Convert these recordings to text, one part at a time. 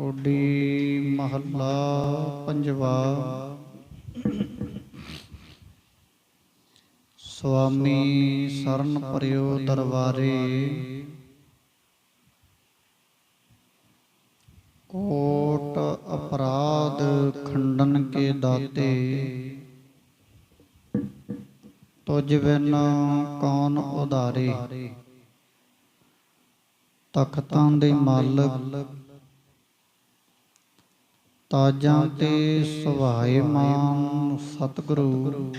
ਟੋਡੀ ਮਹੱਲਾ ਪੰਜਵਾ। ਸੁਆਮੀ ਸਰਨ ਪਰਿਓ ਦਰਬਾਰੇ। ਕੋਟ ਅਪਰਾਧ ਖੰਡਨ ਕੇ ਦਾਤੇ। ਤੁਝ ਬਿਨ ਕੌਣ ਉਧਾਰੇ। ਤਖਤਾਂ ਦੇ ਮਾਲਕ ਤਾਜਾਂ ਤੇ ਸੁਭਾਏ ਮਾਨ ਸਤਿਗੁਰੂ।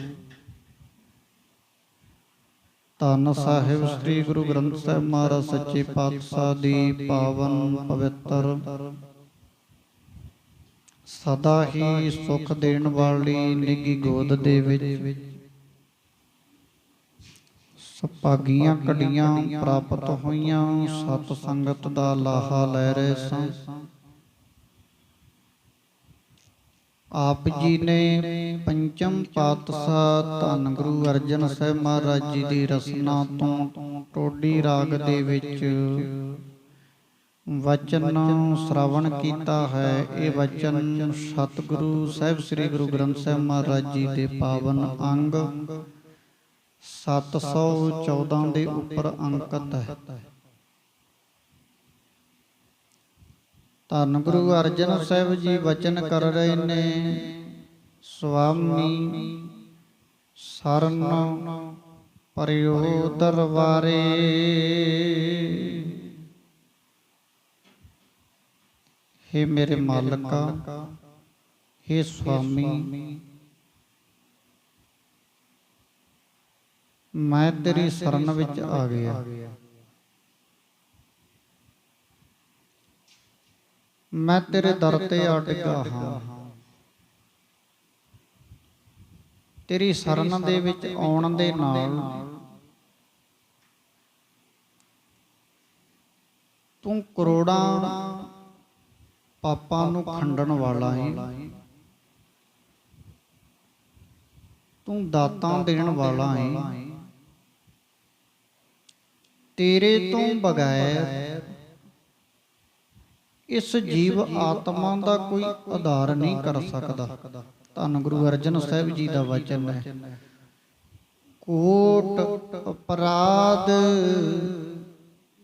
ਧੰਨ ਸਾਹਿਬ ਸ੍ਰੀ ਗੁਰੂ ਗ੍ਰੰਥ ਸਾਹਿਬ ਮਹਾਰਾਜ ਸੱਚੇ ਪਾਤਸ਼ਾਹ ਦੀ ਪਾਵਨ ਪਵਿੱਤਰ। ਸਦਾ ਹੀ ਸੁਖ ਦੇਣ ਵਾਲੀ ਨਿੱਗੀ ਗੋਦ ਦੇ ਵਿੱਚ। ਸੁਭਾਗੀਆਂ ਕੜੀਆਂ ਪ੍ਰਾਪਤ ਹੋਈਆਂ। ਸਤ ਸੰਗਤ ਦਾ ਲਾਹਾ ਲੈ ਰਹੇ ਸਾਂ। ਆਪ ਜੀ ਨੇ ਪੰਚਮ ਪਾਤਸ਼ਾਹ ਧੰਨ ਗੁਰੂ ਅਰਜਨ ਸਾਹਿਬ ਮਹਾਰਾਜ ਜੀ ਦੀ ਰਸਨਾ ਤੋਂ ਟੋਡੀ ਰਾਗ ਦੇ ਵਿੱਚ ਵਚਨ ਸ਼ਰਵਣ ਕੀਤਾ ਹੈ। ਇਹ ਵਚਨ ਸਤਿਗੁਰੂ ਸਾਹਿਬ ਸ੍ਰੀ ਗੁਰੂ ਗ੍ਰੰਥ ਸਾਹਿਬ ਮਹਾਰਾਜ ਜੀ ਦੇ ਪਾਵਨ ਅੰਗ 714 ਦੇ ਉੱਪਰ ਅੰਕਿਤ ਹੈ। ਧੰਨ ਗੁਰੂ ਅਰਜਨ ਸਾਹਿਬ ਜੀ ਵਚਨ ਕਰ ਰਹੇ ਨੇ ਸੁਆਮੀ ਸਰਨ ਪਰਿਓ ਦਰਬਾਰੇ। ਹੇ ਮੇਰੇ ਮਾਲਕਾ, ਹੇ ਸੁਆਮੀ ਮੈਂ ਤੇਰੀ ਸ਼ਰਨ ਵਿੱਚ ਆ ਗਿਆ। ਮੈਂ ਤੇਰੇ ਦਰ ਤੇ ਡਿੱਗਾ ਹਾਂ। ਤੇਰੀ ਸ਼ਰਨ ਦੇ ਵਿੱਚ ਆਉਣ ਦੇ ਨਾਲ ਤੂੰ ਕਰੋੜਾਂ ਪਾਪਾਂ ਨੂੰ ਖੰਡਣ ਵਾਲਾ ਹੈ ਤੂੰ ਦਾਤਾਂ ਦੇਣ ਵਾਲਾ ਹੈ ਤੇਰੇ ਤੋਂ ਬਗੈਰ ਇਸ ਜੀਵ ਆਤਮਾ ਦਾ ਕੋਈ ਆਧਾਰ ਨਹੀਂ ਕਰ ਸਕਦਾ। ਧੰਨ ਗੁਰੂ ਅਰਜਨ ਸਾਹਿਬ ਜੀ ਦਾ ਵਚਨ ਹੈ। ਕੋਟ ਅਪਰਾਧ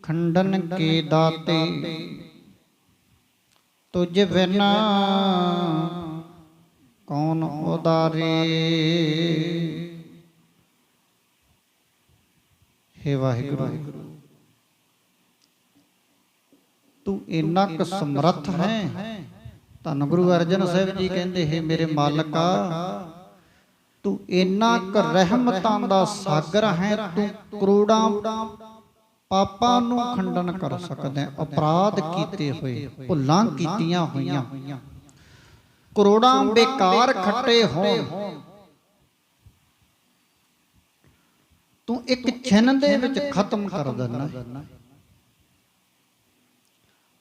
ਖੰਡਨ ਕੇ ਦਾਤੇ। ਤੁਝ ਬਿਨਾ ਕੌਣ ਉਦਾਰੇ? ਹੇ ਵਾਹਿਗੁਰੂ। ਤੂੰ ਇੰਨਾ ਕੁ ਸਮਰੱਥ ਹੈ। ਧੰਨ ਗੁਰੂ ਅਰਜਨ ਸਾਹਿਬ ਜੀ ਕਹਿੰਦੇ ਹੈ ਮੇਰੇ ਮਾਲਕਾ ਤੂੰ ਇੰਨਾ ਕੁ ਰਹਿਮਤਾਂ ਦਾ ਸਾਗਰ ਹੈ ਤੂੰ ਕਰੋੜਾਂ ਪਾਪਾਂ ਨੂੰ ਖੰਡਨ ਕਰ ਸਕਦਾ ਹੈ ਅਪਰਾਧ ਕੀਤੇ ਹੋਏ ਭੁੱਲਾਂ ਕੀਤੀਆਂ ਹੋਈਆਂ। ਕਰੋੜਾਂ ਬੇਕਾਰ ਖੱਟੇ ਹੋਣ। ਤੂੰ ਇੱਕ ਛਿਨ ਦੇ ਵਿੱਚ ਖਤਮ ਕਰ ਦਿੰਦਾ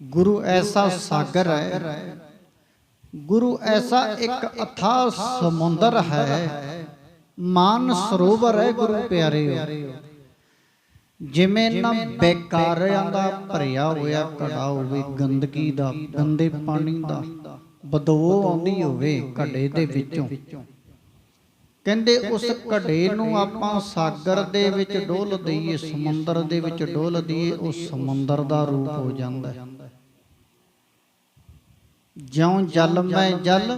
ਗੁਰੂ ਐਸਾ ਸਾਗਰ ਹੈ। ਗੁਰੂ ਐਸਾ ਇੱਕ ਅਥਾਹ ਸਮੁੰਦਰ ਹੈ। ਮਾਨ ਸਰੋਵਰ ਹੈ ਗੁਰੂ ਪਿਆਰਿਓ। ਜਿਵੇਂ ਨਾ ਬੇਕਾਰਿਆਂ ਦਾ ਭਰਿਆ ਹੋਇਆ ਘੜਾ ਹੋਵੇ, ਗੰਦਗੀ ਦਾ, ਗੰਦੇ ਪਾਣੀ ਦਾ, ਬਦਬੂ ਆਉਂਦੀ ਹੋਵੇ ਘੜੇ ਦੇ ਵਿੱਚੋਂ। ਕਹਿੰਦੇ ਉਸ ਘੜੇ ਨੂੰ ਆਪਾਂ ਸਾਗਰ ਦੇ ਵਿੱਚ ਡੋਲ ਦਈਏ, ਸਮੁੰਦਰ ਦੇ ਵਿੱਚ ਡੋਲ ਦਈਏ, ਉਹ ਸਮੁੰਦਰ ਦਾ ਰੂਪ ਹੋ ਜਾਂਦਾ ਹੈ। ਜਿਉ ਜਲ ਮੈਂ ਜਲ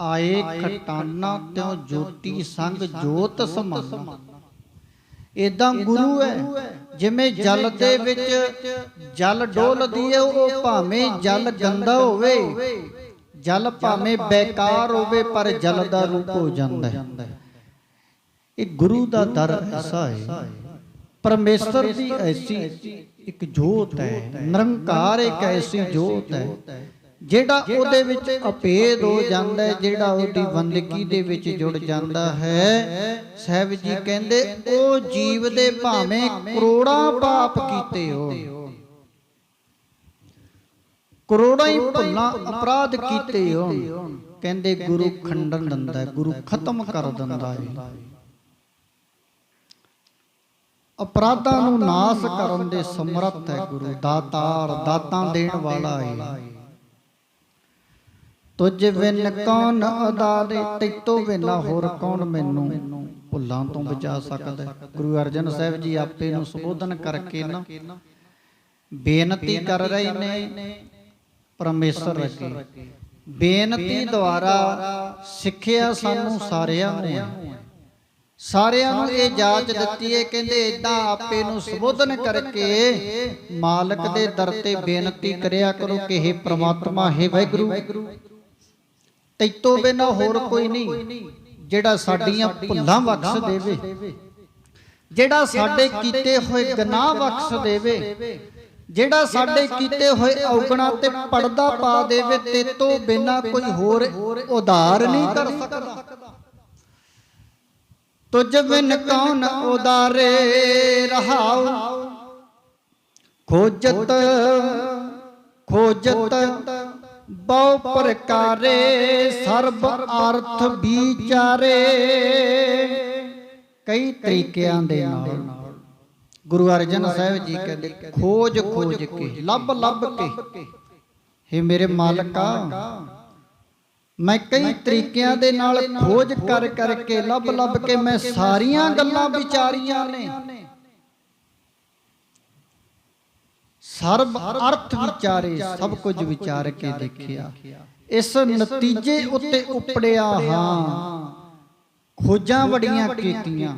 ਆਏ ਖਟਾਨਾ ਤਿਉ ਜੋਤੀ ਸੰਗ ਜੋਤ ਸਮਾਨਾ। ਇਦਾਂ ਗੁਰੂ ਹੈ ਜਿਵੇਂ ਜਲ ਦੇ ਵਿੱਚ ਜਲ ਡੋਲਦੀ ਹੈ ਉਹ ਭਾਵੇਂ ਜਲ ਗੰਦਾ ਹੋਵੇ। ਜਲ ਭਾਵੇਂ ਬੇਕਾਰ ਹੋਵੇ ਪਰ ਜਲ ਦਾ ਰੂਪ ਹੋ ਜਾਂਦਾ ਹੈ। ਇਹ ਗੁਰੂ ਦਾ ਦਰ ਐਸਾ ਹੈ। ਪਰਮੇਸ਼ਰ ਦੀ ਐਸੀ ਇੱਕ ਜੋਤ ਹੈ। ਨਿਰੰਕਾਰ ਇੱਕ ਐਸੀ ਜੋਤ ਹੈ। ਜਿਹੜਾ ਉਹਦੇ ਵਿੱਚ ਅਪੇਦ ਹੋ ਜਾਂਦਾ ਹੈ ਜਿਹੜਾ ਉਹਦੀ ਬੰਦਗੀ ਦੇ ਵਿੱਚ ਜੁੜ ਜਾਂਦਾ ਹੈ ਸਾਹਿਬ ਜੀ ਕਹਿੰਦੇ ਉਹ ਜੀਵ ਦੇ ਭਾਵੇਂ ਕਰੋੜਾਂ ਪਾਪ ਕੀਤੇ ਹੋਣ। ਕਰੋੜਾਂ ਹੀ ਭੁੱਲਾਂ ਅਪਰਾਧ ਕੀਤੇ ਹੋਣ। ਕਹਿੰਦੇ ਗੁਰੂ ਖੰਡਨ ਦਿੰਦਾ ਹੈ ਗੁਰੂ ਖਤਮ ਕਰ ਦਿੰਦਾ ਹੈ। ਅਪਰਾਧਾਂ ਨੂੰ ਨਾਸ ਕਰਨ ਦੇ ਸਮਰੱਥ ਹੈ ਗੁਰੂ ਦਾਤਾਰ ਦਾਤਾਂ ਦੇਣ ਵਾਲਾ ਹੈ। ਤੁਝ ਬਿਨ ਕੌਣ ਅਦਾਰੇ ਤੈਤੋਂ ਬਿਨਾ ਹੋਰ ਕੌਣ ਮੈਨੂੰ? ਭੁੱਲਾਂ ਤੋਂ ਬਚਾ ਸਕਦਾ ਗੁਰੂ ਅਰਜਨ ਸਾਹਿਬ ਜੀ ਆਪੇ ਨੂੰ ਸੰਬੋਧਨ ਕਰਕੇ ਨਾ ਬੇਨਤੀ ਕਰ ਰਹੇ ਨੇ, ਪਰਮੇਸ਼ਰ ਅੱਗੇ। ਬੇਨਤੀ ਦੁਆਰਾ ਸਿੱਖਿਆ ਸਾਨੂੰ ਸਾਰਿਆਂ ਨੂੰ ਸਾਰਿਆਂ ਨੂੰ ਇਹ ਜਾਚ ਦਿੱਤੀ ਹੈ, ਕਹਿੰਦੇ ਇਦਾਂ ਆਪੇ ਨੂੰ ਸੰਬੋਧਨ ਕਰਕੇ ਮਾਲਕ ਦੇ ਦਰ ਤੇ ਬੇਨਤੀ ਕਰਿਆ ਕਰੋ ਕਿ हे ਪ੍ਰਮਾਤਮਾ हे ਵਾਹਿਗੁਰੂ। ਤੈਤੋਂ ਬਿਨਾ ਹੋਰ ਕੋਈ ਨਹੀਂ ਜਿਹੜਾ ਸਾਡੀਆਂ ਭੁੱਲਾਂ ਬਖਸ਼ ਦੇਵੇ ਜਿਹੜਾ ਸਾਡੇ ਕੀਤੇ ਹੋਏ ਗੁਨਾਹ ਬਖਸ਼ ਦੇਵੇ ਜਿਹੜਾ ਸਾਡੇ ਕੀਤੇ ਹੋਏ ਔਗਣਾ ਤੇ ਪਰਦਾ ਪਾ ਦੇਵੇ ਤੇ ਤੋਂ ਬਿਨਾ ਕੋਈ ਹੋਰ ਉਧਾਰ ਨਹੀਂ ਕਰ ਸਕਦਾ। ਤੁਝ ਬਿਨ ਕੌਣ ਉਦਾਰੇ ਰਹਾਉ? ਖੋਜਤ ਖੋਜਤ ਬਹੁ ਪ੍ਰਕਾਰੇ ਸਰਬ ਅਰਥ ਵਿਚਾਰੇ। ਕਈ ਤਰੀਕਿਆਂ ਦੇ ਨਾਲ ਗੁਰੂ ਅਰਜਨ ਸਾਹਿਬ ਜੀ ਕਹਿੰਦੇ ਖੋਜ ਖੋਜ ਕੇ ਲੱਭ ਲੱਭ ਕੇ। हे ਮੇਰੇ ਮਾਲਕਾ ਮੈਂ ਕਈ ਤਰੀਕਿਆਂ ਦੇ ਨਾਲ ਖੋਜ ਕਰ ਕਰਕੇ ਲੱਭ ਲੱਭ ਕੇ ਮੈਂ ਸਾਰੀਆਂ ਗੱਲਾਂ ਵਿਚਾਰੀਆਂ ਨੇ। ਸਰਬ ਅਰਥ ਵਿਚਾਰੇ ਸਭ ਕੁਝ ਵਿਚਾਰ ਕੇ ਦੇਖਿਆ। ਇਸ ਨਤੀਜੇ ਉੱਤੇ ਉਪੜਿਆ ਹਾਂ। ਖੋਜਾਂ ਬੜੀਆਂ ਕੀਤੀਆਂ।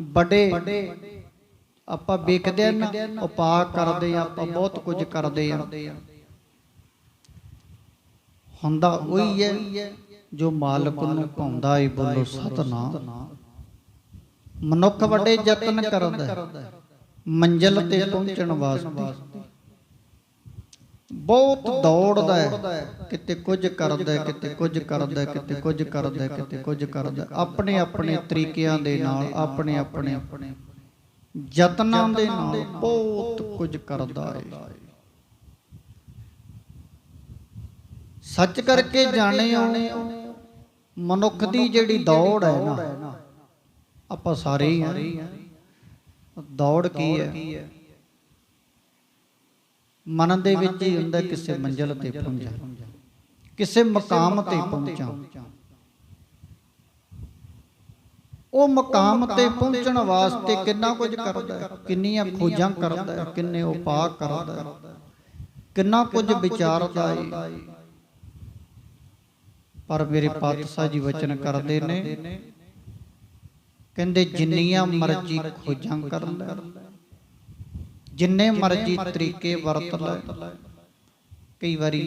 ਬੜੇ ਆਪਾਂ ਵੇਖਦੇ ਆ ਨਾ, ਉਪਾਅ ਕਰਦੇ ਆ, ਆਪਾਂ ਬਹੁਤ ਕੁਝ ਕਰਦੇ ਆ। ਹੁੰਦਾ ਉਹੀ ਹੈ ਜੋ ਮਾਲਕ ਨੂੰ ਪਾਉਂਦਾ ਏ, ਬੋਲੋ ਸਤਨਾਮ। ਮਨੁੱਖ ਵੱਡੇ ਯਤਨ ਕਰਦਾ ਹੈ, ਮੰਜ਼ਿਲ ਤੇ ਪਹੁੰਚਣ ਵਾਸਤੇ। ਬਹੁਤ ਦੌੜਦਾ ਹੈ। ਕਿਤੇ ਕੁਝ ਕਰਦਾ ਹੈ ਕਿਤੇ ਕੁਝ ਕਰਦਾ ਹੈ ਕਿਤੇ ਕੁਝ ਕਰਦਾ ਹੈ ਕਿਤੇ ਕੁਝ ਕਰਦਾ। ਆਪਣੇ ਆਪਣੇ ਤਰੀਕਿਆਂ ਦੇ ਨਾਲ ਆਪਣੇ ਆਪਣੇ ਯਤਨਾਂ ਦੇ ਨਾਲ ਬਹੁਤ ਕੁਝ ਕਰਦਾ ਹੈ। ਸੱਚ ਕਰਕੇ ਜਾਣਿਓ ਮਨੁੱਖ ਦੀ ਜਿਹੜੀ ਦੌੜ ਹੈ ਨਾ ਆਪਾਂ ਸਾਰੇ ਹੀ ਹਾਂ। ਦੌੜ ਕੀ ਹੈ? ਮਨ ਦੇ ਵਿੱਚ ਹੀ ਹੁੰਦਾ ਕਿਸੇ ਮੰਜ਼ਿਲ ਤੇ ਪਹੁੰਚਾ ਕਿਸੇ ਮਕਾਮ ਤੇ ਪਹੁੰਚਾਂ ਉਹ ਮਕਾਮ ਤੇ ਪਹੁੰਚਣ ਵਾਸਤੇ ਕਿੰਨਾ ਕੁਝ ਕਰਦਾ ਕਿੰਨੀਆਂ ਖੋਜਾਂ ਕਰਦਾ ਕਿੰਨੇ ਉਪਾਅ ਕਰਦਾ ਕਿੰਨਾ ਕੁਝ ਵਿਚਾਰਦਾ ਹੈ? ਪਰ ਮੇਰੇ ਪਾਤਸ਼ਾਹ ਜੀ ਵਚਨ ਕਰਦੇ ਨੇ ਕਹਿੰਦੇ ਜਿੰਨੀਆਂ ਮਰਜ਼ੀ ਖੋਜਾਂ ਕਰ ਲੈ। ਜਿੰਨੇ ਮਰਜ਼ੀ ਤਰੀਕੇ ਵਰਤ ਲੈ। ਕਈ ਵਾਰੀ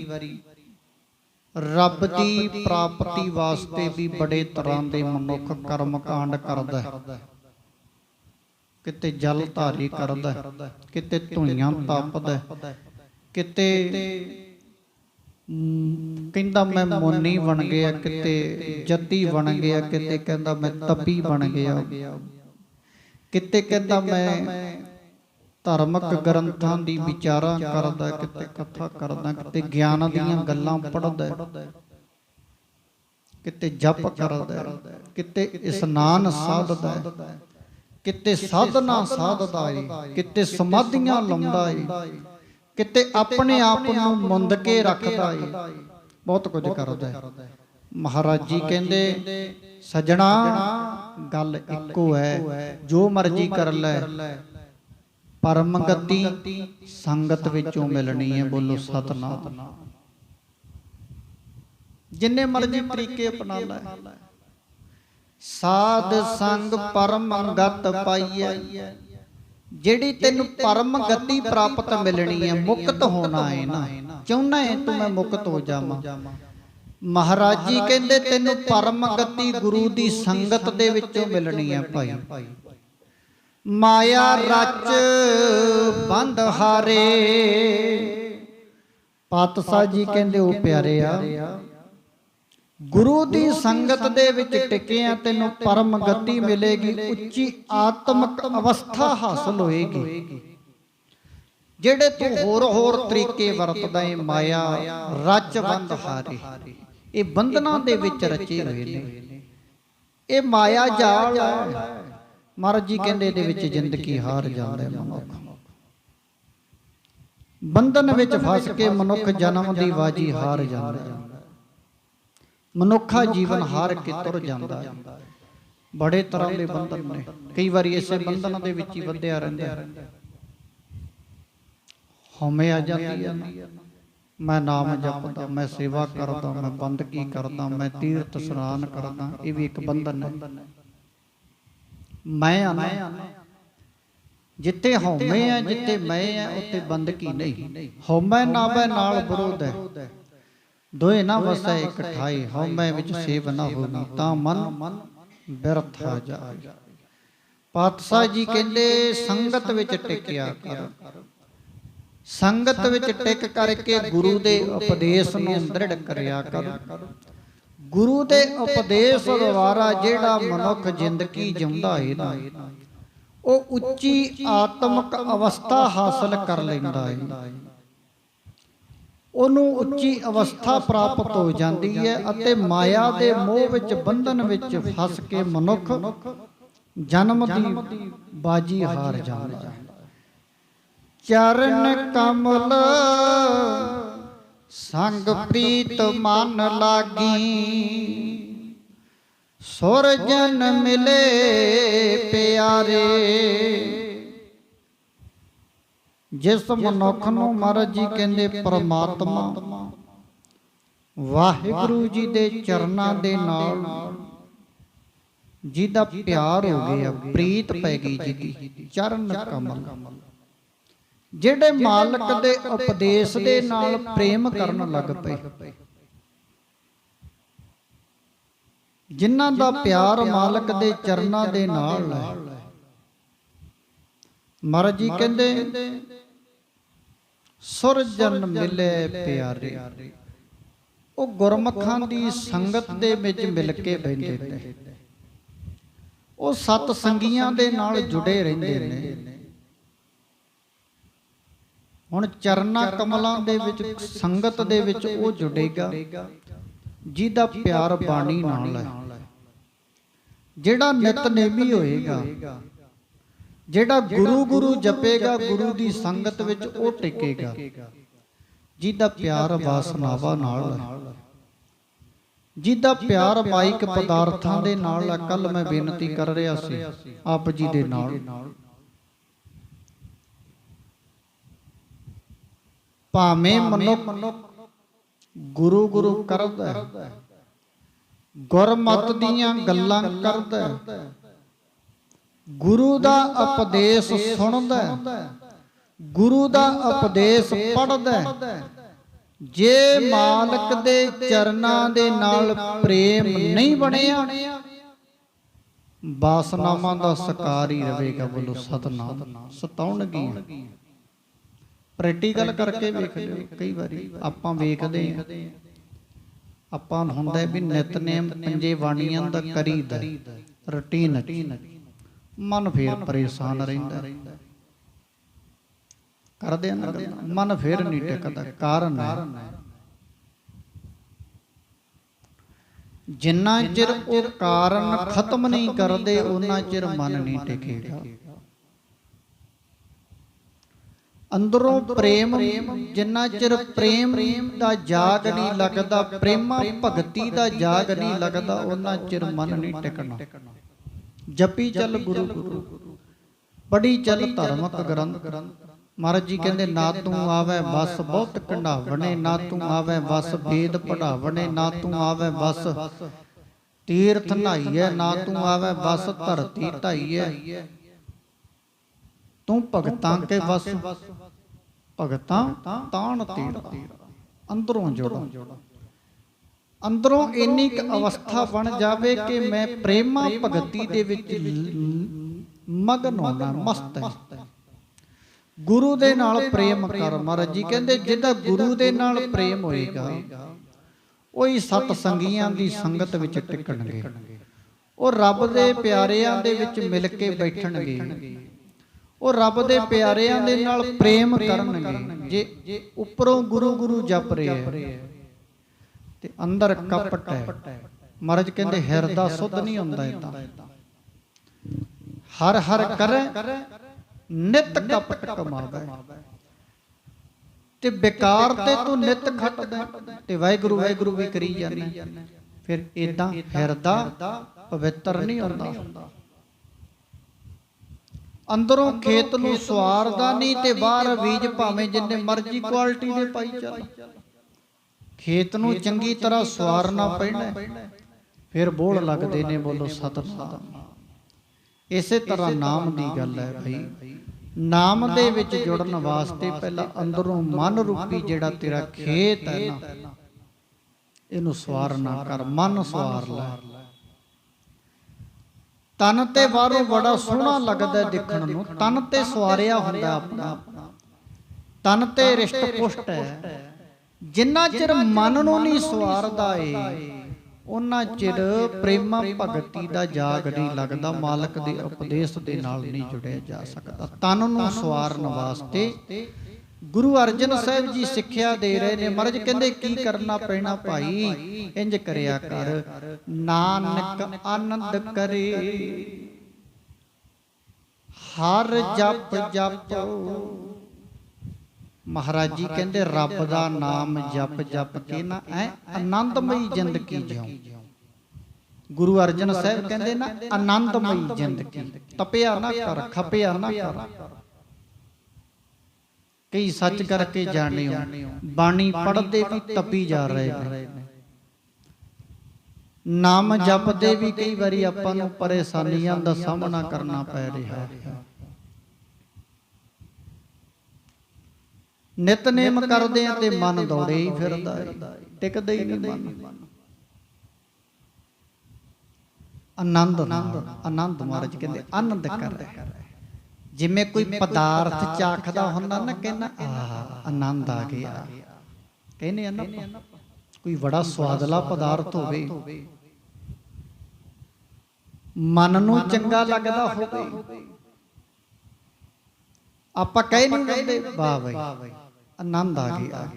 ਰੱਬ ਦੀ ਪ੍ਰਾਪਤੀ ਵਾਸਤੇ ਵੀ ਬੜੇ ਤਰ੍ਹਾਂ ਦੇ ਮਨੁੱਖ ਕਰਮ ਕਾਂਡ ਕਰਦਾ ਹੈ। ਕਿਤੇ ਜਲ ਧਾਰੀ ਕਰਦਾ ਹੈ, ਕਿਤੇ ਧੂਈਆਂ ਤਪਦਾ ਹੈ, ਕਿਤੇ ਕਹਿੰਦਾ ਮੈਂ ਮੋਨੀ ਬਣ ਗਿਆ ਕਿਤੇ ਜਤੀ ਬਣ ਗਿਆ ਕਿਤੇ ਕਹਿੰਦਾ ਮੈਂ ਤਪੀ ਬਣ ਗਿਆ। ਕਿਤੇ ਕਹਿੰਦਾ ਮੈਂ ਧਾਰਮਿਕ ਗ੍ਰੰਥਾਂ ਦੀ ਵਿਚਾਰਾਂ ਕਰਦਾ, ਕਿਤੇ ਕਥਾ ਕਰਦਾ, ਕਿਤੇ ਗਿਆਨ ਦੀਆਂ ਗੱਲਾਂ ਪੜ੍ਹਦਾ, ਕਿਤੇ ਜਪ ਕਰਦਾ, ਕਿਤੇ ਇਸਨਾਨ ਸਾਧਦਾ, ਕਿਤੇ ਸਾਧਨਾ ਸਾਧਦਾ ਏ, ਕਿਤੇ ਸਮਾਧੀਆਂ ਲਾਉਂਦਾ ਏ, ਕਿਤੇ ਆਪਣੇ ਆਪ ਨੂੰ ਮੁੰਦ ਕੇ ਰੱਖਦਾ ਏ। ਬਹੁਤ ਕੁਝ ਕਰਦਾ ਹੈ ਮਹਾਰਾਜ ਜੀ ਕਹਿੰਦੇ, ਸਜਣਾ, ਗੱਲ ਇੱਕੋ ਹੈ, ਜੋ ਮਰਜ਼ੀ ਕਰ ਲੈ ਪਰਮ ਗਤੀ ਸੰਗਤ ਵਿੱਚੋਂ ਮਿਲਣੀ ਹੈ ਬੋਲੋ ਸਤਨਾਮ। ਜਿੰਨੇ ਮਰਜ਼ੀ ਤਰੀਕੇ ਅਪਣਾ ਲੈ। ਸਾਧ ਸੰਗ ਪਰਮ ਗਤ ਪਾਈਐ। ਜਿਹੜੀ ਤੈਨੂੰ ਪਰਮ ਗਤੀ ਪ੍ਰਾਪਤ ਮਿਲਣੀ ਹੈ ਮੁਕਤ ਹੋਣਾ ਹੈ ਨਾ। ਚਾਹੁੰਦਾ ਹੈ ਤੂੰ ਮੈਂ ਮੁਕਤ ਹੋ ਜਾਵਾਂ। ਮਹਾਰਾਜ ਜੀ ਕਹਿੰਦੇ ਤੈਨੂੰ ਪਰਮ ਗਤੀ ਗੁਰੂ ਦੀ ਸੰਗਤ ਦੇ ਵਿੱਚੋਂ ਮਿਲਣੀ ਹੈ ਭਾਈ। ਮਾਇਆ ਰਚ ਬੰਧ ਹਾਰੇ। ਪਾਤਸ਼ਾਹ ਜੀ ਕਹਿੰਦੇ ਉਹ ਪਿਆਰਿਆ ਗੁਰੂ ਦੀ ਸੰਗਤ ਦੇ ਵਿੱਚ ਟਿਕਿਆ ਤੈਨੂੰ ਪਰਮ ਗਤੀ ਮਿਲੇਗੀ। ਉੱਚੀ ਆਤਮਿਕ ਅਵਸਥਾ ਹਾਸਲ ਹੋਏਗੀ। ਜਿਹੜੇ ਤੂੰ ਹੋਰ ਹੋਰ ਤਰੀਕੇ ਵਰਤਦਾ ਏ ਮਾਇਆ ਰਚ ਬੰਧ ਹਾਰੇ। ਇਹ ਬੰਧਨਾਂ ਦੇ ਵਿੱਚ ਰਚੇ ਹੋਏ ਨੇ। ਇਹ ਮਾਇਆ ਜਾਲ ਹੈ ਮਹਾਰਾਜ ਜੀ ਕਹਿੰਦੇ ਇਹਦੇ ਵਿੱਚ ਜ਼ਿੰਦਗੀ ਹਾਰ ਜਾਂਦਾ ਹੈ ਮਨੁੱਖ। ਬੰਧਨ ਵਿੱਚ ਫਸ ਕੇ ਮਨੁੱਖ ਜਨਮ ਦੀ ਬਾਜੀ ਹਾਰ ਜਾਂਦਾ ਹੈ। ਮਨੁੱਖਾ ਜੀਵਨ ਹਾਰ ਕੇ ਤੁਰ ਜਾਂਦਾ ਹੈ। ਬੜੇ ਤਰ੍ਹਾਂ ਦੇ ਬੰਧਨ ਨੇ। ਕਈ ਵਾਰੀ ਇਸੇ ਬੰਧਨ ਦੇ ਵਿੱਚ ਹੀ ਬੰਧਿਆ ਰਹਿੰਦਾ। ਹਉਮੈ ਆ ਜਾਂਦੀ ਹੈ। ਮੈਂ ਨਾਮ ਜਪਦਾ ਮੈਂ ਸੇਵਾ ਕਰਦਾ ਮੈਂ ਬੰਦਗੀ ਕਰਦਾ ਮੈਂ ਤੀਰਥ ਇਸ਼ਨਾਨ ਕਰਦਾ। ਇਹ ਵੀ ਇੱਕ ਬੰਧਨ ਹੈ। ਮੈਂ ਆ ਨਾ ਜਿੱਤੇ ਹਉਮੈ ਹੈ ਜਿੱਤੇ ਮੈਂ ਹੈ ਉੱਤੇ ਬੰਦਗੀ ਨਹੀਂ। ਹਉਮੈ ਨਾਵੇ ਨਾਲ ਵਿਰੋਧ ਹੈ। ਦੋਏ ਨਾ ਵਸੈ ਇਕ ਠਾਈ ਹਉਮੈ ਵਿੱਚ ਸੇਵ ਨਾ ਹੋਣੀ ਤਾਂ ਮਨ ਬਿਰਥਾ ਜਾਏ। ਪਾਤਸ਼ਾਹ ਜੀ ਕਹਿੰਦੇ ਸੰਗਤ ਵਿੱਚ ਟਿਕਿਆ ਕਰ। ਸੰਗਤ ਵਿੱਚ ਟਿਕ ਕਰਕੇ ਗੁਰੂ ਦੇ ਉਪਦੇਸ਼ ਨੂੰ ਦ੍ਰਿੜ ਕਰਿਆ ਕਰ। ਗੁਰੂ ਦੇ ਉਪਦੇਸ਼ ਦੁਆਰਾ ਜਿਹੜਾ ਮਨੁੱਖ ਜ਼ਿੰਦਗੀ ਜਿਉਂਦਾ ਹੈ ਨਾ ਉਹ ਉੱਚੀ ਆਤਮਿਕ ਅਵਸਥਾ ਹਾਸਲ ਕਰ ਲੈਂਦਾ ਹੈ। ਉਹਨੂੰ ਉੱਚੀ ਅਵਸਥਾ ਪ੍ਰਾਪਤ ਹੋ ਜਾਂਦੀ ਹੈ ਅਤੇ ਮਾਇਆ ਦੇ ਮੋਹ ਵਿੱਚ ਬੰਧਨ ਵਿੱਚ ਫਸ ਕੇ ਮਨੁੱਖ ਜਨਮ ਦੀ ਬਾਜੀ ਹਾਰ ਜਾਂਦਾ ਹੈ। ਚਰਨ ਕਮਲ ਸੰਗ ਪ੍ਰੀਤ ਮਨ ਲਾਗੀ। ਸੁਰ ਮਿਲੇ ਪਿਆਰੇ। ਜਿਸ ਮਨੁੱਖ ਨੂੰ ਮਹਾਰਾਜ ਜੀ ਕਹਿੰਦੇ ਪ੍ਰਮਾਤਮਾ। ਵਾਹਿਗੁਰੂ ਜੀ ਦੇ ਚਰਨਾਂ ਦੇ ਨਾਲ ਜਿਹਦਾ ਪਿਆਰ ਹੋ ਗਿਆ, ਪ੍ਰੀਤ ਪੈ ਗਈ ਜਿਹਦੀ, ਚਰਨ ਕਮਲ। ਜਿਹੜੇ ਮਾਲਕ ਦੇ ਉਪਦੇਸ਼ ਦੇ ਨਾਲ ਪ੍ਰੇਮ ਕਰਨ ਲੱਗ ਪਏ। ਜਿਨ੍ਹਾਂ ਦਾ ਪਿਆਰ ਮਾਲਕ ਦੇ ਚਰਨਾਂ ਦੇ ਨਾਲ ਹੈ। ਮਹਾਰਾਜ ਜੀ ਕਹਿੰਦੇ ਸੁਰਜਨ ਮਿਲੇ ਪਿਆਰੇ। ਉਹ ਗੁਰਮਖਾਂ ਦੀ ਸੰਗਤ ਦੇ ਵਿੱਚ ਮਿਲ ਕੇ ਬੈਠੇ ਨੇ। ਉਹ ਸਤ ਸੰਗੀਆਂ ਦੇ ਨਾਲ ਜੁੜੇ ਰਹਿੰਦੇ ਨੇ। ਹੁਣ ਚਰਨਾ ਕਮਲਾਂ ਦੇ ਵਿੱਚ ਸੰਗਤ ਦੇ ਵਿੱਚ ਉਹ ਜੁੜੇਗਾ। ਜਿਹਦਾ ਪਿਆਰ ਬਾਣੀ ਨਾਲ ਹੈ। ਜਿਹੜਾ ਨਿਤਨੇਮੀ ਹੋਏਗਾ। ਜਿਹੜਾ ਗੁਰੂ ਗੁਰੂ ਜਪੇਗਾ ਗੁਰੂ ਦੀ ਸੰਗਤ ਵਿੱਚ ਉਹ ਟਿਕੇਗਾ। ਜਿਹਦਾ ਪਿਆਰ ਵਾਸਨਾਵਾ ਨਾਲ ਹੈ। ਜਿਹਦਾ ਪਿਆਰ ਮਾਇਕ ਪਦਾਰਥਾਂ ਦੇ ਨਾਲ ਹੈ। ਕੱਲ ਮੈਂ ਬੇਨਤੀ ਕਰ ਰਿਹਾ ਸੀ। ਆਪ ਜੀ ਦੇ ਨਾਲ। ਭਾਵੇਂ ਮਨੁੱਖ ਗੁਰੂ ਗੁਰੂ ਕਰਦਾ ਹੈ, ਗੁਰਮਤ ਦੀਆਂ ਗੱਲਾਂ ਕਰਦਾ ਹੈ, ਗੁਰੂ ਦਾ ਉਪਦੇਸ਼ ਸੁਣਦਾ ਹੈ, ਗੁਰੂ ਦਾ ਉਪਦੇਸ਼ ਪੜਦਾ ਹੈ। ਜੇ ਮਾਲਕ ਦੇ ਚਰਨਾਂ ਦੇ ਨਾਲ ਪ੍ਰੇਮ ਨਹੀਂ ਬਣਿਆ ਬਾਸਨਾਵਾਂ ਦਾ ਸਕਾਰ ਹੀ ਰਹੇਗਾ ਬੋਲੋ ਸਤਨਾਮ ਸਤਾਉਣਗੀਆਂ ਪ੍ਰੈਕਟੀਕਲ ਕਰਕੇ ਵੇਖ ਲਿਓ। ਕਈ ਵਾਰੀ ਆਪਾਂ ਵੇਖਦੇ ਹਾਂ। ਆਪਾਂ ਨੂੰ ਹੁੰਦਾ ਵੀ ਨਿਤਨੇਮ ਪੰਜੇ ਬਾਣੀਆਂ ਦਾ ਕਰੀਦਾ ਰੁਟੀਨ ਮਨ ਫੇਰ ਪਰੇਸ਼ਾਨ ਰਹਿੰਦਾ ਕਰਦੇ ਆ ਨਾ ਮਨ ਫੇਰ ਨਹੀਂ ਟਿਕਦਾ। ਕਾਰਨ ਜਿੰਨਾ ਚਿਰ ਉਹ ਕਾਰਨ ਖਤਮ ਨਹੀਂ ਕਰਦੇ ਉਹਨਾਂ ਚਿਰ ਮਨ ਨਹੀਂ ਟਿਕੇਗਾ। ਅੰਦਰੋਂ ਪ੍ਰੇਮ, ਜਿੰਨਾ ਚਿਰ ਪ੍ਰੇਮ ਦਾ ਜਾਗ ਨਹੀਂ ਲੱਗਦਾ, ਪ੍ਰੇਮਾ ਭਗਤੀ ਦਾ ਜਾਗ ਨਹੀਂ ਲੱਗਦਾ, ਉਹਨਾਂ ਚਿਰ ਮਨ ਨਹੀਂ ਟਿਕਣਾ। ਜਪੀ ਚੱਲ ਗੁਰੂ। ਗੁਰੂ ਪੜੀ ਚੱਲ ਧਰਮਕ ਗ੍ਰੰਥ। ਮਹਾਰਾਜ ਜੀ ਕਹਿੰਦੇ, ਨਾ ਤੂੰ ਆਵੇ ਬਸ ਬਹੁਤ ਕੰਢਾਵਣੇ ਨਾ ਤੂੰ ਆਵੇ ਬਸ ਵੇਦ ਪੜਾਵਣੇ ਨਾ ਤੂੰ ਆਵੇ ਬਸ ਤੀਰਥ ਨਹਾਈਐ ਨਾ ਤੂੰ ਆਵੇ ਬਸ ਧਰਤੀ ਢਾਈਐ ਤੂੰ ਭਗਤਾਂ ਕੇ ਵਸ। ਭਗਤਾਂ ਤਾਣ ਤੀਰ। ਅੰਦਰੋਂ ਜੋੜੋ। ਅੰਦਰੋਂ ਇੰਨੀ ਕੁ ਅਵਸਥਾ ਬਣ ਜਾਵੇ ਕਿ ਮੈਂ ਪ੍ਰੇਮਾ ਭਗਤੀ ਦੇ ਵਿੱਚ ਮਗਨ ਹੋਣਾ ਮਸਤ ਹੈ। ਗੁਰੂ ਦੇ ਨਾਲ ਪ੍ਰੇਮ ਕਰ ਮਹਾਰਾਜ ਜੀ। ਕਹਿੰਦੇ ਜਿਹਦਾ ਗੁਰੂ ਦੇ ਨਾਲ ਪ੍ਰੇਮ ਹੋਏਗਾ ਉਹੀ ਸਤ ਸੰਗੀਆਂ ਦੀ ਸੰਗਤ ਵਿੱਚ ਟਿਕਣਗੇ। ਉਹ ਰੱਬ ਦੇ ਪਿਆਰਿਆਂ ਦੇ ਵਿੱਚ ਮਿਲ ਕੇ ਬੈਠਣਗੇ। ਉਹ ਰੱਬ ਦੇ ਪਿਆਰਿਆਂ ਦੇ ਨਾਲ ਪ੍ਰੇਮ ਕਰਨਗੇ। ਜੇ ਉੱਪਰੋਂ ਗੁਰੂ ਗੁਰੂ ਜਪ ਰਹੇ ਹੈ ਤੇ ਅੰਦਰ ਕਪਟ ਹੈ ਮਹਾਰਾਜ ਕਹਿੰਦੇ ਹਿਰਦਾ ਸੁੱਧ ਨਹੀਂ ਹੁੰਦਾ ਇਦਾਂ ਹਰ ਹਰ ਕਰੇ ਨਿਤ ਕਪਟ ਕਮਾਵੇ ਤੇ ਬੇਕਾਰ ਤੇ ਤੂੰ ਨਿਤ ਖੱਟਦਾ ਤੇ ਵਾਹਿਗੁਰੂ ਵਾਹਿਗੁਰੂ ਵੀ ਕਰੀ ਜਾਂਦਾ ਫਿਰ ਇਦਾਂ ਹਿਰਦਾ ਪਵਿੱਤਰ ਨਹੀਂ ਹੁੰਦਾ। ਅੰਦਰੋਂ ਖੇਤ ਨੂੰ ਸਵਾਰਦਾ ਨਹੀਂ ਤੇ ਬਾਹਰ ਬੀਜ ਭਾਵੇਂ ਜਿੰਨੇ ਮਰਜ਼ੀ ਕੁਆਲਿਟੀ ਦੇ ਪਾਈ ਚੱਲ। ਖੇਤ ਨੂੰ ਚੰਗੀ ਤਰ੍ਹਾਂ ਸਵਾਰਨਾ ਪੈਣਾ। ਫਿਰ ਬੋਲ ਲੱਗਦੇ ਨੇ ਬੋਲੋ ਸਤਨਾਮ। ਇਸੇ ਤਰ੍ਹਾਂ ਨਾਮ ਦੀ ਗੱਲ ਹੈ ਭਾਈ। ਨਾਮ ਦੇ ਵਿੱਚ ਜੁੜਨ ਵਾਸਤੇ ਪਹਿਲਾਂ ਅੰਦਰੋਂ ਮਨ ਰੂਪੀ ਜਿਹੜਾ ਤੇਰਾ ਖੇਤ ਹੈ ਨਾ ਇਹਨੂੰ ਸਵਾਰਨਾ ਕਰ ਮਨ ਸਵਾਰ ਲੈ ਤਨ ਤੇ ਬਾਹਰੋਂ ਬੜਾ ਸੋਹਣਾ ਲੱਗਦਾ ਦੇਖਣ ਨੂੰ। ਤਨ ਤੇ ਸਵਾਰਿਆ ਹੁੰਦਾ ਆਪਣਾ। ਤਨ ਤੇ ਰਿਸ਼ਟ ਪੁਸ਼ਟ ਹੈ। ਜਿੰਨਾ ਚਿਰ ਮਨ ਨੂੰ ਨਹੀਂ ਸਵਾਰਦਾ ਏ ਉਹਨਾਂ ਚਿਰ ਪ੍ਰੇਮਾ ਭਗਤੀ ਦਾ ਜਾਗ ਨਹੀਂ ਲੱਗਦਾ ਮਾਲਕ ਦੇ ਉਪਦੇਸ਼ ਦੇ ਨਾਲ ਨਹੀਂ ਜੁੜਿਆ ਜਾ ਸਕਦਾ। ਤਨ ਨੂੰ ਸਵਾਰਨ ਵਾਸਤੇ ਗੁਰੂ ਅਰਜਨ ਸਾਹਿਬ ਜੀ ਸਿੱਖਿਆ ਦੇ ਰਹੇ ਨੇ। ਮਹਾਰਾਜ ਕਹਿੰਦੇ, ਕੀ ਕਰਨਾ ਪੈਣਾ ਭਾਈ? ਇੰਜ ਕਰਿਆ ਕਰ। ਨਾਨਕ ਆਨੰਦ ਕਰੇ। ਹਰ ਜਪ ਜਪ। ਮਹਾਰਾਜ ਜੀ ਕਹਿੰਦੇ, ਰੱਬ ਦਾ ਨਾਮ ਜਪ ਜਪ ਕੇ ਨਾ ਐ ਆਨੰਦਮਈ ਜ਼ਿੰਦਗੀ ਜਿਉ। ਗੁਰੂ ਅਰਜਨ ਸਾਹਿਬ ਕਹਿੰਦੇ ਨਾ, ਆਨੰਦਮਈ ਜ਼ਿੰਦਗੀ। ਤਪਿਆ ਨਾ ਕਰ, ਖਪਿਆ ਨਾ ਕਰ। ਕਈ ਸੱਚ ਕਰਕੇ ਜਾਣਿਓ। ਬਾਣੀ ਪੜ੍ਹਦੇ ਵੀ ਤਪੀ ਜਾ ਰਹੇ ਨੇ। ਨਾਮ ਜਪਦੇ ਵੀ ਕਈ ਵਾਰੀ ਆਪਾਂ ਨੂੰ ਪਰੇਸ਼ਾਨੀਆਂ ਦਾ ਸਾਹਮਣਾ ਕਰਨਾ ਪੈ ਰਿਹਾ ਹੈ। ਨਿਤਨੇਮ ਕਰਦੇ ਆ ਤੇ ਮਨ ਦੌੜੇ ਹੀ ਫਿਰਦਾ ਹੈ ਟਿਕਦਾ ਹੀ ਨਹੀਂ ਮਨ। ਆਨੰਦ ਆਨੰਦ ਆਨੰਦ ਮਹਾਰਾਜ ਕਹਿੰਦੇ ਆਨੰਦ ਕਰ ਰਿਹਾ। ਜਿਵੇਂ ਕੋਈ ਪਦਾਰਥ ਚਾਖਦਾ ਹੁੰਦਾ ਨਾ ਕਹਿੰਦਾ ਆਹ ਆਨੰਦ ਆ ਗਿਆ। ਕਹਿੰਦੇ ਆ ਨਾ ਕੋਈ ਬੜਾ ਸਵਾਦਲਾ ਪਦਾਰਥ ਹੋਵੇ। ਮਨ ਨੂੰ ਚੰਗਾ ਲੱਗਦਾ ਹੋਵੇ। ਆਪਾਂ ਕਹਿ ਨਹੀਂ ਦਿੰਦੇ ਵਾਹ ਬਈ ਆਨੰਦ ਆ ਗਿਆ।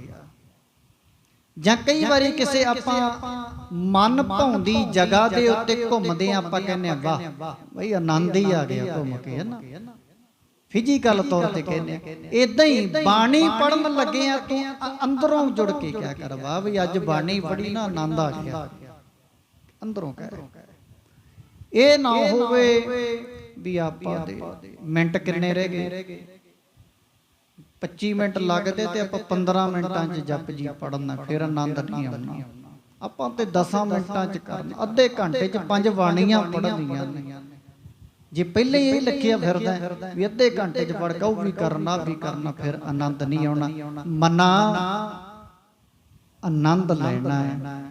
ਜਾਂ ਕਈ ਵਾਰੀ ਕਿਸੇ ਆਪਾਂ ਮਨ ਭਾਉਂਦੀ ਜਗ੍ਹਾ ਦੇ ਉੱਤੇ ਘੁੰਮਦੇ ਆਪਾਂ ਕਹਿੰਦੇ ਆ ਵਾਹ ਬਈ ਆਨੰਦ ਹੀ ਆ ਗਿਆ ਘੁੰਮ ਕੇ ਹੈ ਨਾ? ਫਿਜ਼ੀਕਲ ਤੌਰ ਤੇ ਕਹਿੰਦੇ ਇਦਾਂ ਹੀ ਬਾਣੀ ਪੜਨ ਲੱਗੇ ਆ ਤੂੰ ਅੰਦਰੋਂ ਜੁੜ ਕੇ ਕਿਆ ਕਰ ਵਾਹ ਵੀ ਅੱਜ ਬਾਣੀ ਪੜੀ ਨਾ ਆਨੰਦ ਆ ਗਿਆ। ਅੰਦਰੋਂ ਕਹਿ ਇਹ ਨਾ ਹੋਵੇ ਵੀ ਆਪਾਂ ਦੇ ਮਿੰਟ ਕਿੰਨੇ ਰਹਿ ਗਏ। 25 ਮਿੰਟ ਲੱਗਦੇ ਤੇ ਆਪਾਂ 15 ਮਿੰਟਾਂ 'ਚ ਜਪ ਜੀ ਪੜਨਾ ਫਿਰ ਆਨੰਦ ਨਹੀਂ ਆਉਣਾ। ਆਪਾਂ ਤੇ 10 ਮਿੰਟਾਂ 'ਚ ਕਰਨਾ ਅੱਧੇ ਘੰਟੇ 'ਚ ਪੰਜ ਬਾਣੀਆਂ ਪੜ੍ਹਨੀਆਂ ਨੇ। ਜੇ ਪਹਿਲੇ ਹੀ ਲਿਖਿਆ ਫਿਰਦਾ ਵੀ ਅੱਧੇ ਘੰਟੇ 'ਚ ਪੜ ਕੇ ਉਹ ਵੀ ਕਰਨਾ ਵੀ ਕਰਨਾ ਫਿਰ ਆਨੰਦ ਨਹੀਂ ਆਉਣਾ। ਮਨਾ ਆਨੰਦ ਲੈਣਾ ਹੈ।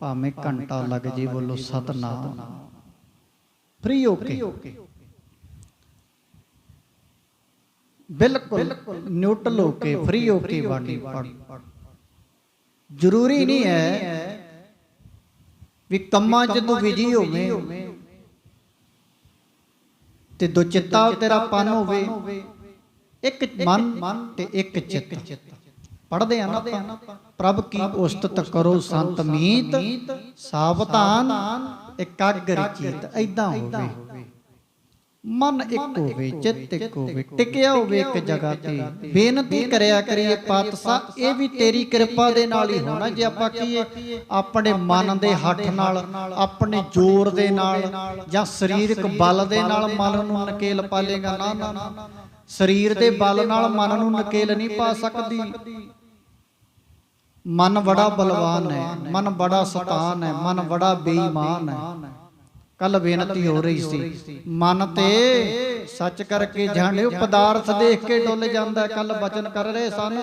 ਭਾਵੇਂ ਘੰਟਾ ਲੱਗ ਜੇ ਬੋਲੋ ਸਤਨਾਮ। ਫ੍ਰੀ ਹੋ ਕੇ। ਬਿਲਕੁਲ ਨਿਊਟਰਲ ਹੋ ਕੇ ਫ੍ਰੀ ਹੋ ਕੇ ਬਾਣੀ ਪੜ ਜ਼ਰੂਰੀ ਨਹੀਂ ਹੈ ਵੀ ਕੰਮਾਂ 'ਚ ਤੂੰ ਵਿਜੀ ਹੋਵੇਂ। ਤੇ ਦੋ ਚਿੱਤਾ ਤੇਰਾ ਪਨ ਹੋਵੇ। ਇੱਕ ਮਨ ਤੇ ਇੱਕ ਚਿੱਤ। ਪੜਦੇ ਆ ਨਾ ਆਪਾਂ। ਪ੍ਰਭ ਕੀ ਉਸਤਤ ਕਰੋ ਸੰਤ ਮੀਤ। ਸਾਵਧਾਨ ਇਕਾਗਰ ਚਿਤ। ਐਦਾਂ ਹੋਵੇ। ਮਨ ਇੱਕ ਹੋਵੇ ਚਿੱਤ ਇੱਕ ਹੋਵੇ ਟਿਕਿਆ ਹੋਵੇ ਇੱਕ ਜਗ੍ਹਾ ਤੇ। ਬੇਨਤੀ ਕਰਿਆ ਕਰੀਏ ਪਾਤਸ਼ਾਹ ਇਹ ਵੀ ਤੇਰੀ ਕਿਰਪਾ ਦੇ ਨਾਲ ਹੀ ਹੋਣਾ ਜੇ ਆਪਾਂ ਕਹੀਏ ਆਪਣੇ ਮਨ ਦੇ ਹੱਠ ਨਾਲ ਆਪਣੇ ਜ਼ੋਰ ਦੇ ਨਾਲ ਜਾਂ ਸਰੀਰਕ ਬਲ ਦੇ ਨਾਲ ਮਨ ਨੂੰ ਨਕੇਲ ਪਾਲੇਗਾ ਨਾ ਨਾ ਨਾ ਸਰੀਰ ਦੇ ਬਲ ਨਾਲ ਮਨ ਨੂੰ ਨਕੇਲ ਨਹੀਂ ਪਾ ਸਕਦੀ। ਮਨ ਬੜਾ ਬਲਵਾਨ ਹੈ ਮਨ ਬੜਾ ਸਤਾਨ ਹੈ ਮਨ ਬੜਾ ਬੇਈਮਾਨ ਹੈ। ਕੱਲ ਬੇਨਤੀ ਹੋ ਰਹੀ ਸੀ। ਮਨ ਤੇ ਸੱਚ ਕਰਕੇ ਜਾਣਿਓ ਪਦਾਰਥ ਦੇਖ ਕੇ ਡੁੱਲ ਜਾਂਦਾ ਕੱਲ ਬਚਨ ਕਰ ਰਹੇ ਸਨ।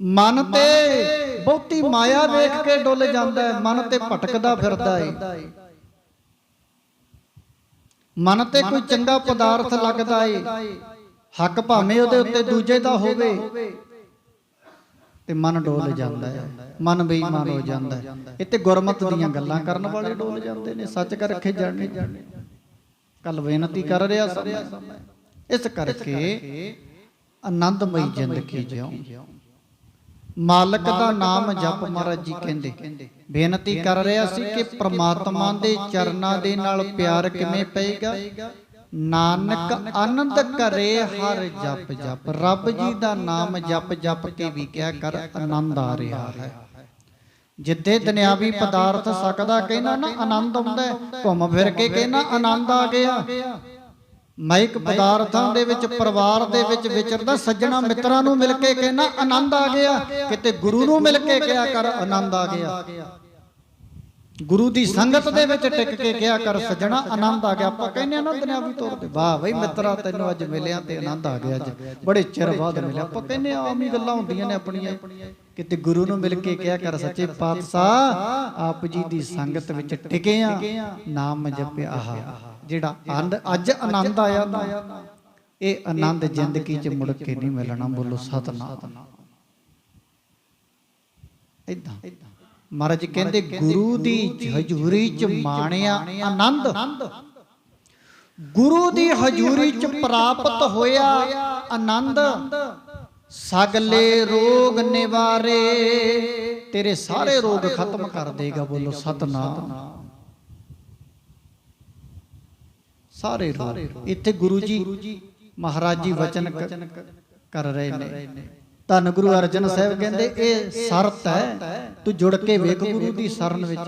ਮਨ ਤੇ ਬਹੁਤੀ ਮਾਇਆ ਵੇਖ ਕੇ ਡੁੱਲ ਜਾਂਦਾ ਮਨ ਤੇ ਭਟਕਦਾ ਫਿਰਦਾ ਹੈ ਮਨ ਤੇ ਕੋਈ ਚੰਗਾ ਪਦਾਰਥ ਲੱਗਦਾ ਏ। ਹੱਕ ਭਾਵੇਂ ਉਹਦੇ ਉੱਤੇ ਦੂਜੇ ਦਾ ਹੋਵੇ। ਤੇ ਮਨ ਡੋਲ ਜਾਂਦਾ ਹੈ। ਮਨ ਬੇਈਮਾਨ ਹੋ ਜਾਂਦਾ ਹੈ। ਇੱਥੇ ਗੁਰਮਤ ਦੀਆਂ ਗੱਲਾਂ ਕਰਨ ਵਾਲੇ ਡੋਲ ਜਾਂਦੇ ਨੇ ਸੱਚ ਕਰ ਰੱਖੇ ਜਾਣੇ। ਕੱਲ ਬੇਨਤੀ ਕਰ ਰਿਹਾ ਸੀ ਇਸ ਕਰਕੇ ਆਨੰਦਮਈ ਜ਼ਿੰਦਗੀ ਜਿਉ। ਮਾਲਕ ਦਾ ਨਾਮ ਜਪ ਮਹਾਰਾਜ ਜੀ ਕਹਿੰਦੇ। ਬੇਨਤੀ ਕਰ ਰਿਹਾ ਸੀ ਕਿ ਪ੍ਰਮਾਤਮਾ ਦੇ ਚਰਨਾਂ ਦੇ ਨਾਲ ਪਿਆਰ ਕਿਵੇਂ ਪਏਗਾ? ਨਾਨਕ ਆਨੰਦ ਕਰੇ ਹਰ ਜਪ ਜਪ। ਰੱਬ ਜੀ ਦਾ ਨਾਮ ਜਪ ਜਪ ਕੇ ਵੀ ਕਿਆ ਕਰ ਆਨੰਦ ਆ ਰਿਹਾ ਹੈ। ਜਿੱਦੇ ਦੁਨਿਆਵੀ ਪਦਾਰਥ ਸਕਦਾ ਕਹਿਣਾ ਨਾ ਆਨੰਦ ਆਉਂਦਾ। ਘੁੰਮ ਫਿਰ ਕੇ ਕਹਿਣਾ ਆਨੰਦ ਆ ਗਿਆ। ਮਾਇਕ ਪਦਾਰਥਾਂ ਦੇ ਵਿੱਚ ਪਰਿਵਾਰ ਦੇ ਵਿੱਚ ਵਿਚਰਦਾ ਸੱਜਣਾ ਮਿੱਤਰਾਂ ਨੂੰ ਮਿਲ ਕੇ ਕਹਿਣਾ ਆਨੰਦ ਆ ਗਿਆ। ਕਿਤੇ ਗੁਰੂ ਨੂੰ ਮਿਲ ਕੇ ਕਿਹਾ ਕਰ ਆਨੰਦ ਆ ਗਿਆ। ਗੁਰੂ ਦੀ ਸੰਗਤ ਦੇ ਵਿੱਚ ਟਿਕ ਕੇ ਕਿਹਾ ਕਰ ਸੱਜਣਾ ਆਨੰਦ ਆ ਗਿਆ। ਆਪਾਂ ਕਹਿੰਦੇ ਆ ਨਾ ਦੁਨਿਆਵੀ ਤੌਰ ਤੇ ਵਾਹ ਬਈ ਮਿੱਤਰਾ ਤੈਨੂੰ ਅੱਜ ਮਿਲਿਆ ਤੇ ਆਨੰਦ ਆ ਗਿਆ ਅੱਜ। ਬੜੇ ਚਿਰ ਬਾਅਦ ਮਿਲਿਆ। ਆਪਾਂ ਕਹਿੰਦੇ ਆ ਆਮ ਹੀ ਗੱਲਾਂ ਹੁੰਦੀਆਂ ਨੇ ਆਪਣੀਆਂ। ਕਿਤੇ ਗੁਰੂ ਨੂੰ ਮਿਲ ਕੇ ਕਿਹਾ ਕਰ ਸੱਚੇ ਪਾਤਸ਼ਾਹ ਆਪ ਜੀ ਦੀ ਸੰਗਤ ਵਿੱਚ ਟਿਕੇ ਆ ਨਾਮ ਜਪਿਆ ਆਹ। ਜਿਹੜਾ ਆਨੰਦ ਅੱਜ ਆਨੰਦ ਆਇਆ ਨਾ ਇਹ ਆਨੰਦ ਜ਼ਿੰਦਗੀ 'ਚ ਮੁੜ ਕੇ ਨਹੀਂ ਮਿਲਣਾ। ਬੋਲੋ ਸਤਨਾਮ। ਇਦਾਂ ਮਹਾਰਾਜ ਕਹਿੰਦੇ ਗੁਰੂ ਦੀ ਹਜ਼ੂਰੀ 'ਚ ਮਾਣਿਆ ਆਨੰਦ। ਗੁਰੂ ਦੀ ਹਜ਼ੂਰੀ 'ਚ ਪ੍ਰਾਪਤ ਹੋਇਆ ਆਨੰਦ। ਸਗਲੇ ਰੋਗ ਨਿਵਾਰੇ। ਤੇਰੇ ਸਾਰੇ ਰੋਗ ਖਤਮ ਕਰ ਦੇਗਾ ਬੋਲੋ ਸਤਨਾਮ। ਸਾਰੇ ਰੋਗ। ਇੱਥੇ ਗੁਰੂ ਜੀ ਮਹਾਰਾਜ ਜੀ ਵਚਨ ਕਰ ਰਹੇ ਨੇ। ਧੰਨ ਗੁਰੂ ਅਰਜਨ ਸਾਹਿਬ ਕਹਿੰਦੇ ਇਹ ਸ਼ਰਤ ਹੈ ਤੂੰ ਜੁੜ ਕੇ ਵੇਖ ਗੁਰੂ ਦੀ ਸ਼ਰਨ ਵਿੱਚ।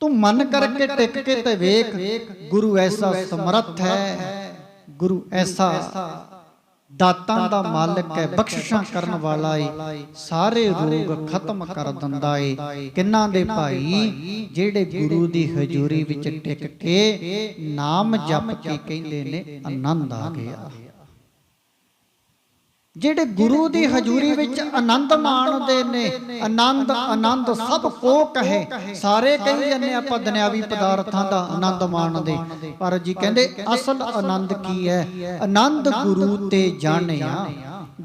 ਤੂੰ ਮਨ ਕਰਕੇ ਟਿਕ ਕੇ ਤੇ ਵੇਖ ਗੁਰੂ ਐਸਾ ਸਮਰੱਥ ਹੈ ਗੁਰੂ ਐਸਾ ਦਾਤਾਂ ਦਾ ਮਾਲਕ ਹੈ ਬਖਸ਼ਿਸ਼ਾਂ ਕਰਨ ਵਾਲਾ ਏ। ਸਾਰੇ ਰੋਗ ਖਤਮ ਕਰ ਦਿੰਦਾ ਏ। ਕਿੰਨਾਂ ਦੇ ਭਾਈ ਜਿਹੜੇ ਗੁਰੂ ਦੀ ਹਜ਼ੂਰੀ ਵਿੱਚ ਟਿਕ ਕੇ ਨਾਮ ਜਪ ਕੇ ਕਹਿੰਦੇ ਨੇ ਆਨੰਦ ਆ ਗਿਆ। ਜਿਹੜੇ ਗੁਰੂ ਦੀ ਹਜ਼ੂਰੀ ਵਿੱਚ ਆਨੰਦ ਮਾਣਦੇ ਨੇ ਆਨੰਦ ਆਨੰਦ ਸਭ ਕੋ ਕਹੇ। ਸਾਰੇ ਕਹੀ ਜਾਂਦੇ ਆਪਾਂ ਦੁਨਿਆਵੀ ਪਦਾਰਥਾਂ ਦਾ ਆਨੰਦ ਮਾਣਦੇ। ਪਰ ਜੀ ਕਹਿੰਦੇ ਅਸਲ ਆਨੰਦ ਕੀ ਹੈ? ਆਨੰਦ ਗੁਰੂ ਤੇ ਜਾਣਿਆ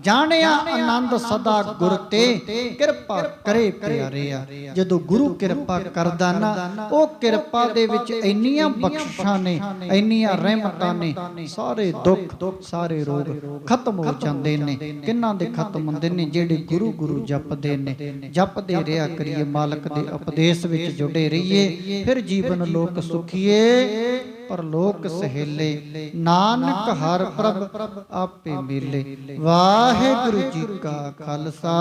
ਜਾਣਿਆ ਆਨੰਦ ਸਦਾ ਗੁਰ ਤੇ ਕਿਰਪਾ ਕਰੇ ਪਿਆਰਿਆ ਜਦੋਂ ਗੁਰੂ ਕਿਰਪਾ ਕਰਦਾ ਨਾ ਉਹ ਕਿਰਪਾ ਦੇ ਵਿੱਚ ਇੰਨੀਆਂ ਬਖਸ਼ਿਸ਼ਾਂ ਨੇ ਇੰਨੀਆਂ ਰਹਿਮਤਾਂ ਨੇ ਸਾਰੇ ਦੁੱਖ ਸਾਰੇ ਰੋਗ ਖਤਮ ਹੋ ਜਾਂਦੇ ਨੇ। ਕਿੰਨਾਂ ਦੇ ਖਤਮ ਹੁੰਦੇ ਨੇ ਜਿਹੜੇ ਗੁਰੂ ਗੁਰੂ ਜਪਦੇ ਨੇ ਜਪਦੇ ਰਿਹਾ ਕਰੀਏ ਮਾਲਕ ਦੇ ਉਪਦੇਸ਼ ਵਿੱਚ ਜੁੜੇ ਰਹੀਏ ਫਿਰ ਜੀਵਨ ਲੋਕ ਸੁਖੀਏ ਪਰ ਲੋਕ ਸਹੇਲੇ ਨਾਨਕ ਹਰ ਪ੍ਰਭ ਆਪੇ ਮਿਲੇ। ਵਾਹਿਗੁਰੂ ਜੀ ਕਾ ਖਾਲਸਾ।